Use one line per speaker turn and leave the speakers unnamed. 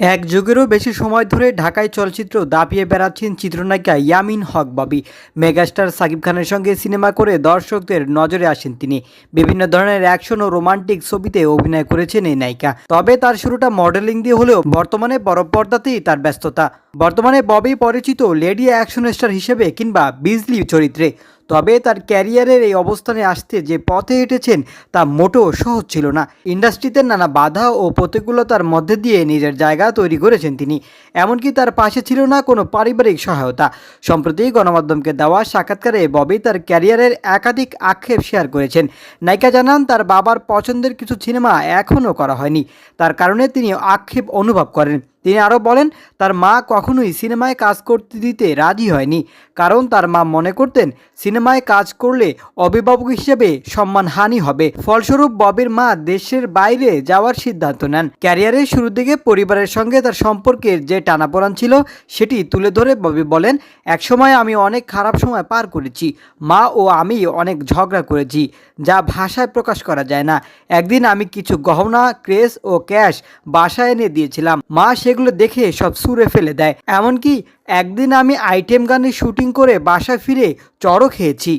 এক যুগেরও বেশি সময় ধরে ঢাকায় চলচ্চিত্র দাপিয়ে বেড়াচ্ছেন চিত্রনায়িকা ইয়ামিন হক ববি। মেগাস্টার সাকিব খানের সঙ্গে সিনেমা করে দর্শকদের নজরে আসেন তিনি। বিভিন্ন ধরনের অ্যাকশন ও রোমান্টিক ছবিতে অভিনয় করেছেন এই নায়িকা। তবে তার শুরুটা মডেলিং দিয়ে হলেও বর্তমানে বড় পর্দাতেই তার ব্যস্ততা। বর্তমানে ববি পরিচিত লেডি অ্যাকশন স্টার হিসেবে কিংবা বিজলি চরিত্রে, তবে তার ক্যারিয়ারের এই অবস্থানে আসতে যে পথে হেঁটেছেন তা মোটেও সহজ ছিল না। ইন্ডাস্ট্রিতে নানা বাধা ও প্রতিকূলতার মধ্যে দিয়ে নিজের জায়গা তৈরি করেছেন তিনি। এমনকি তার পাশে ছিল না কোনো পারিবারিক সহায়তা। সম্প্রতি গণমাধ্যমকে দেওয়া সাক্ষাৎকারে ববি তার ক্যারিয়ারের একাধিক আক্ষেপ শেয়ার করেছেন। নায়িকা জানান, তার বাবার পছন্দের কিছু সিনেমা এখনও করা হয়নি। তার কারণে তিনি আক্ষেপ অনুভব করেন। তিনি আরও বলেন, তার মা কখনোই সিনেমায় কাজ করতে দিতে রাজি হয়নি, কারণ তার মা মনে করতেন সিনেমায় কাজ করলে অভিভাবক হিসেবে সম্মানহানি হবে। ফলস্বরূপ ববির মা দেশের বাইরে যাওয়ার সিদ্ধান্ত নেন। ক্যারিয়ারের শুরুর দিকে পরিবারের সঙ্গে তার সম্পর্কের যে টানাপোড়ান ছিল, সেটি তুলে ধরে ববি বলেন, একসময় আমি অনেক খারাপ সময় পার করেছি। মা ও আমি অনেক ঝগড়া করেছি, যা ভাষায় প্রকাশ করা যায় না। একদিন আমি কিছু গহনা, ক্রেস ও ক্যাশ বাসায় এনে দিয়েছিলাম। মা সেগুলো দেখে সব সুরে ফেলে দেয়। এমনকি একদিন আমি আইটেম গানের শুটিং করে বাসা ফিরে চড়ো খেয়েছি।